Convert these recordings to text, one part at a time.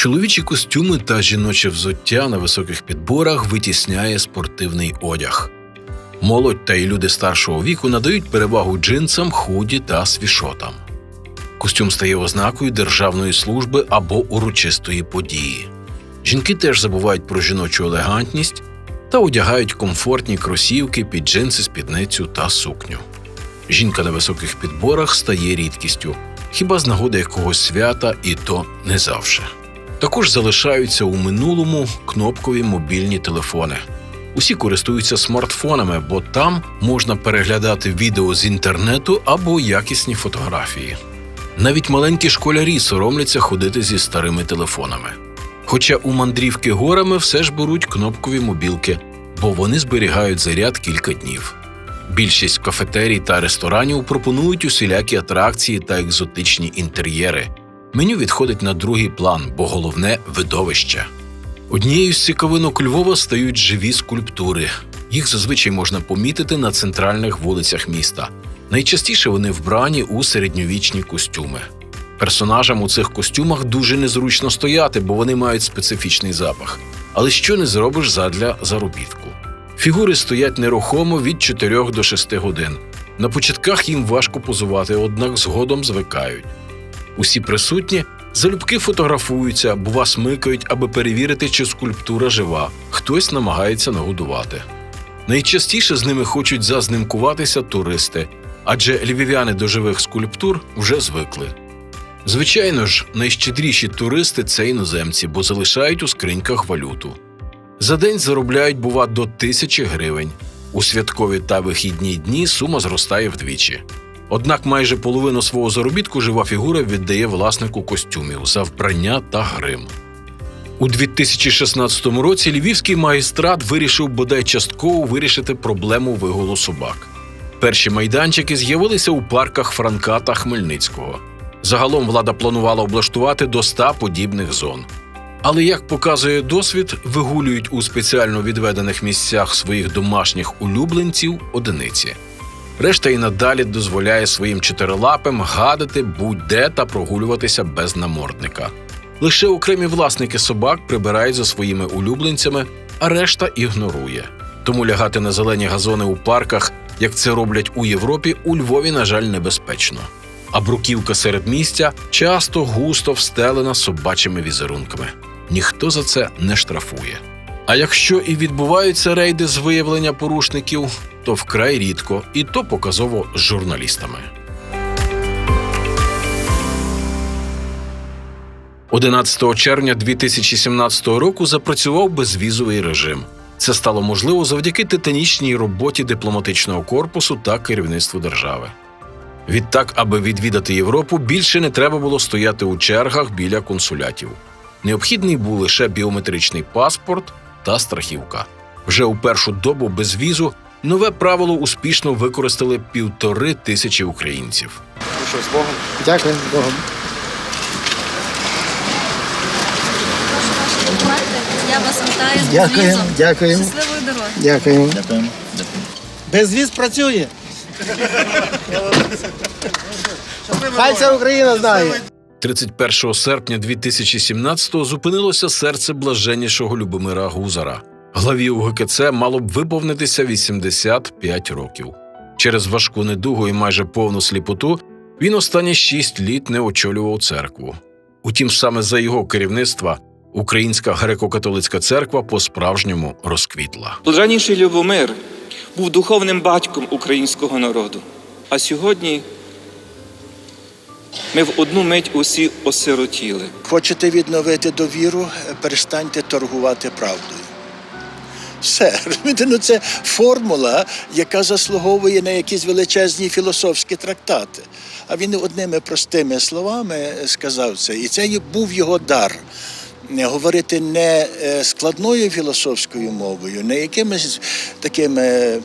Чоловічі костюми та жіноче взуття на високих підборах витісняє спортивний одяг. Молодь та й люди старшого віку надають перевагу джинсам, худі та свішотам. Костюм стає ознакою державної служби або урочистої події. Жінки теж забувають про жіночу елегантність та одягають комфортні кросівки під джинси, спідницю та сукню. Жінка на високих підборах стає рідкістю, хіба з нагоди якогось свята, і то не завжди. Також залишаються у минулому кнопкові мобільні телефони. Усі користуються смартфонами, бо там можна переглядати відео з інтернету або якісні фотографії. Навіть маленькі школярі соромляться ходити зі старими телефонами. Хоча у мандрівки горами все ж беруть кнопкові мобілки, бо вони зберігають заряд кілька днів. Більшість кафетерій та ресторанів пропонують усілякі атракції та екзотичні інтер'єри. Меню відходить на другий план, бо головне видовище. Однією з цікавинок Львова стають живі скульптури. Їх зазвичай можна помітити на центральних вулицях міста. Найчастіше вони вбрані у середньовічні костюми. Персонажам у цих костюмах дуже незручно стояти, бо вони мають специфічний запах. Але що не зробиш задля заробітку? Фігури стоять нерухомо від 4 до 6 годин. На початках їм важко позувати, однак згодом звикають. Усі присутні залюбки фотографуються, бува смикають, аби перевірити, чи скульптура жива. Хтось намагається нагодувати. Найчастіше з ними хочуть зазнимкуватися туристи, адже львів'яни до живих скульптур вже звикли. Звичайно ж, найщедріші туристи це іноземці, бо залишають у скриньках валюту. За день заробляють, бува, до тисячі гривень. У святкові та вихідні дні сума зростає вдвічі. Однак майже половину свого заробітку жива фігура віддає власнику костюмів за вбрання та грим. У 2016 році львівський магістрат вирішив бодай частково вирішити проблему вигулу собак. Перші майданчики з'явилися у парках Франка та Хмельницького. Загалом влада планувала облаштувати до 100 подібних зон. Але як показує досвід, вигулюють у спеціально відведених місцях своїх домашніх улюбленців одиниці. Решта і надалі дозволяє своїм чотирилапим гадати будь-де та прогулюватися без намордника. Лише окремі власники собак прибирають за своїми улюбленцями, а решта ігнорує. Тому лягати на зелені газони у парках, як це роблять у Європі, у Львові, на жаль, небезпечно. А бруківка серед місця часто густо встелена собачими візерунками. Ніхто за це не штрафує. А якщо і відбуваються рейди з виявлення порушників, то вкрай рідко, і то показово з журналістами. 11 червня 2017 року запрацював безвізовий режим. Це стало можливо завдяки титанічній роботі дипломатичного корпусу та керівництву держави. Відтак, аби відвідати Європу, більше не треба було стояти у чергах біля консулятів. Необхідний був лише біометричний паспорт та страхівка. Вже у першу добу без візу нове правило успішно використали півтори тисячі українців. Ну що, з Богом? Дякую Богом. Я вас вітаю з Дякуємо, дякуємо. Щасливої дороги. Дякуємо. Безвіз працює. Хай ця Україна знає. 31 серпня 2017-го зупинилося серце блаженнішого Любомира Гузара. Главі УГКЦ мало б виповнитися 85 років. Через важку недугу і майже повну сліпоту він останні шість літ не очолював церкву. Утім, саме за його керівництва Українська греко-католицька церква по-справжньому розквітла. Блаженніший Любомир був духовним батьком українського народу. А сьогодні ми в одну мить усі осиротіли. Хочете відновити довіру, перестаньте торгувати правдою. Все. Ну це формула, яка заслуговує на якісь величезні філософські трактати. А він одними простими словами сказав це. І це був його дар. Говорити не е, складною філософською мовою, не якимись такими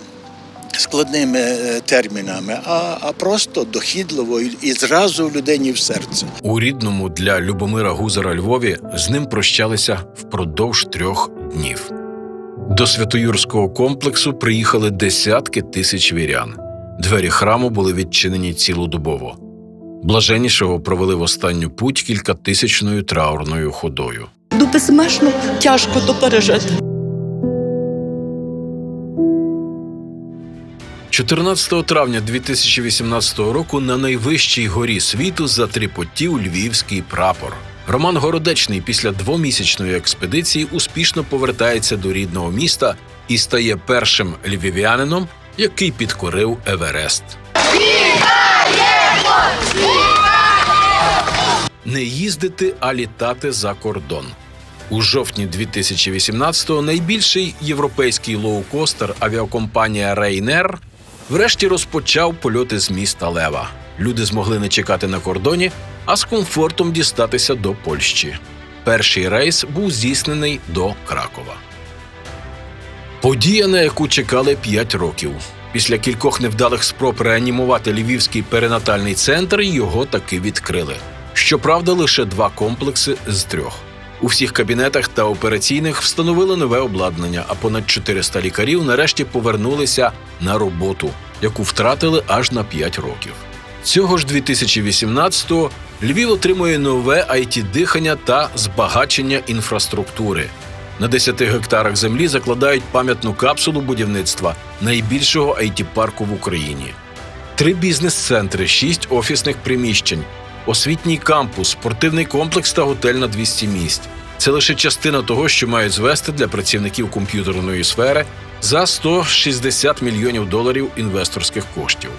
складними е, термінами, а, а просто дохідливо і- і зразу людині в серце. У рідному для Любомира Гузара Львові з ним прощалися впродовж трьох днів. До Святоюрського комплексу приїхали десятки тисяч вірян. Двері храму були відчинені цілодобово. Блаженнішого провели в останню путь кількатисячною траурною ходою. Ну, безмежно тяжко то пережити. 14 травня 2018 року на найвищій горі світу затріпотів львівський прапор. Роман Городечний після двомісячної експедиції успішно повертається до рідного міста і стає першим львів'янином, який підкорив Еверест. Не їздити, а літати за кордон. У жовтні 2018-го найбільший європейський лоукостер авіакомпанія Ryanair врешті розпочав польоти з міста Лева. Люди змогли не чекати на кордоні, а з комфортом дістатися до Польщі. Перший рейс був здійснений до Кракова. Подія, на яку чекали 5 років. Після кількох невдалих спроб реанімувати львівський перинатальний центр його таки відкрили. Щоправда, лише два комплекси з трьох. У всіх кабінетах та операційних встановили нове обладнання, а понад 400 лікарів нарешті повернулися на роботу, яку втратили аж на 5 років. Цього ж 2018-го Львів отримує нове it дихання та збагачення інфраструктури. На 10 гектарах землі закладають пам'ятну капсулу будівництва найбільшого it парку в Україні. Три бізнес-центри, шість офісних приміщень, освітній кампус, спортивний комплекс та готель на 200 місць. Це лише частина того, що мають звести для працівників комп'ютерної сфери за 160 мільйонів доларів інвесторських коштів.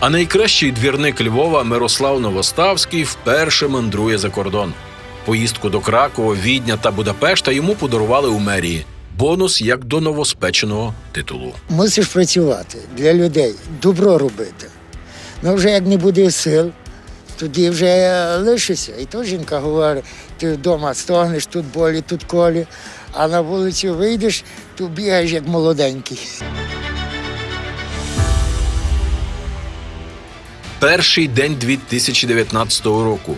А найкращий двірник Львова Мирослав Новоставський вперше мандрує за кордон. Поїздку до Кракова, Відня та Будапешта йому подарували у мерії. Бонус як до новоспеченого титулу. мусиш працювати для людей, добро робити. Ну вже як не буде сил, тоді вже лишишся. І то жінка говорить, ти вдома стогнеш, тут болі, тут колі, а на вулицю вийдеш, то бігаєш як молоденький. Перший день 2019 року.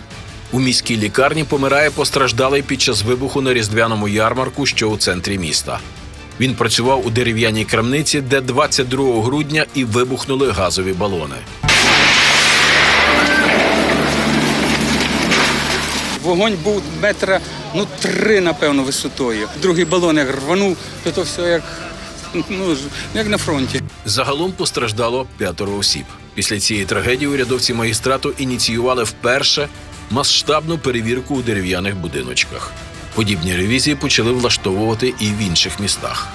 У міській лікарні помирає постраждалий під час вибуху на різдвяному ярмарку, що у центрі міста. Він працював у дерев'яній крамниці, де 22 грудня і вибухнули газові балони. Вогонь був метра ну три, напевно, висотою. Другий балон як рванув, то то все як, ну, як на фронті. Загалом постраждало п'ятеро осіб. Після цієї трагедії урядовці магістрату ініціювали вперше масштабну перевірку у дерев'яних будиночках. Подібні ревізії почали влаштовувати і в інших містах.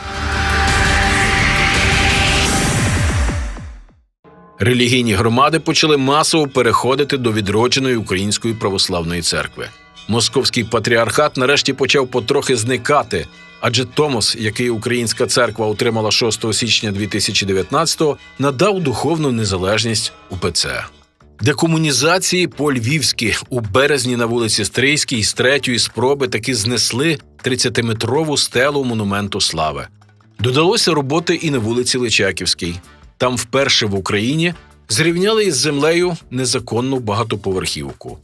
Релігійні громади почали масово переходити до відродженої української православної церкви. Московський патріархат нарешті почав потрохи зникати, адже Томос, який українська церква отримала 6 січня 2019-го, надав духовну незалежність УПЦ. Декомунізації по-львівськи у березні на вулиці Стрийській з третьої спроби таки знесли 30-метрову стелу монументу слави. Додалося роботи і на вулиці Личаківській. Там вперше в Україні зрівняли із землею незаконну багатоповерхівку.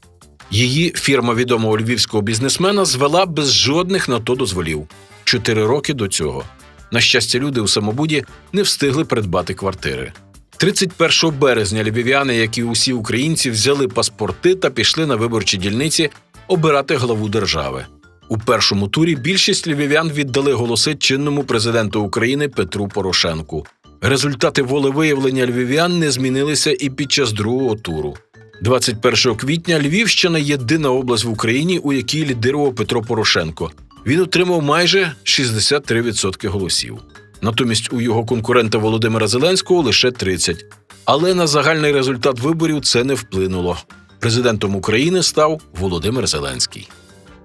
Її фірма відомого львівського бізнесмена звела без жодних на то дозволів чотири роки до цього. На щастя, люди у самобуді не встигли придбати квартири. 31 березня львів'яни, як і усі українці, взяли паспорти та пішли на виборчі дільниці обирати главу держави. У першому турі більшість львів'ян віддали голоси чинному президенту України Петру Порошенку. Результати волевиявлення львів'ян не змінилися і під час другого туру. 21 квітня Львівщина єдина область в Україні, у якій лідирував Петро Порошенко. Він отримав майже 63% голосів. Натомість у його конкурента Володимира Зеленського лише 30%. Але на загальний результат виборів це не вплинуло. Президентом України став Володимир Зеленський.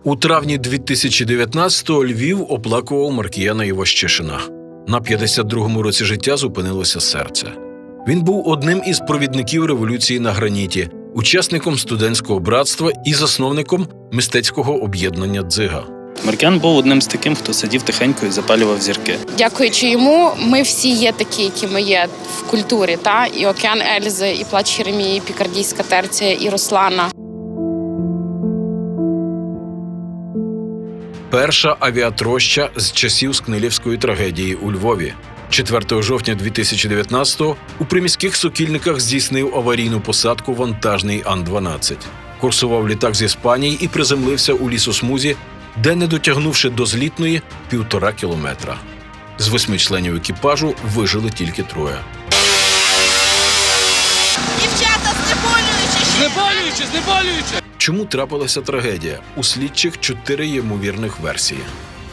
У травні 2019-го Львів оплакував Маркіяна Іващишина. На 52-му році життя зупинилося серце. Він був одним із провідників революції на граніті, учасником студентського братства і засновником мистецького об'єднання Дзига. Маркян був одним з таким, хто сидів тихенько і запалював зірки. Дякуючи йому, ми всі є такі, які ми є в культурі. Та і океан Ельзи, і плач Єремії, і пікардійська терція, і Руслана. Перша авіатроща з часів Скнилівської трагедії у Львові. 4 жовтня 2019-го у приміських сокільниках здійснив аварійну посадку вантажний Ан-12. Курсував літак з Іспанії і приземлився у лісосмузі, де, не дотягнувши до злітної, півтора кілометра. З восьми членів екіпажу вижили тільки троє. Дівчата, знеболюючи. Знеболюючи, знеболюючи! Чому трапилася трагедія? У слідчих чотири ймовірних версії: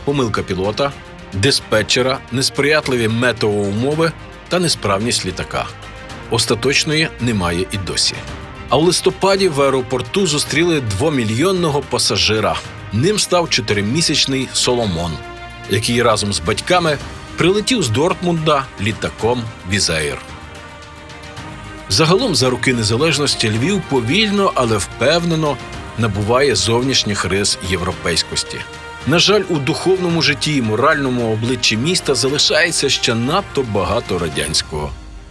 помилка пілота, диспетчера, несприятливі метеоумови та несправність літака. Остаточної немає і досі. А в листопаді в аеропорту зустріли двомільйонного пасажира. Ним став чотиримісячний Соломон, який разом з батьками прилетів з Дортмунда літаком Візаїр. Загалом за роки незалежності Львів повільно, але впевнено набуває зовнішніх рис європейськості. На жаль, у духовному житті і моральному обличчі міста залишається ще надто багато радянського.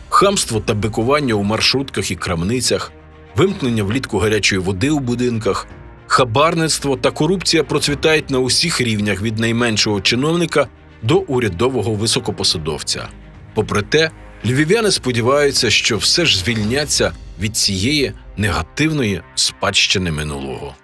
Хамство та бикування у маршрутках і крамницях, вимкнення влітку гарячої води у будинках, хабарництво та корупція процвітають на усіх рівнях від найменшого чиновника до урядового високопосадовця. Попри те, львів'яни сподіваються, що все ж звільняться від цієї негативної спадщини минулого.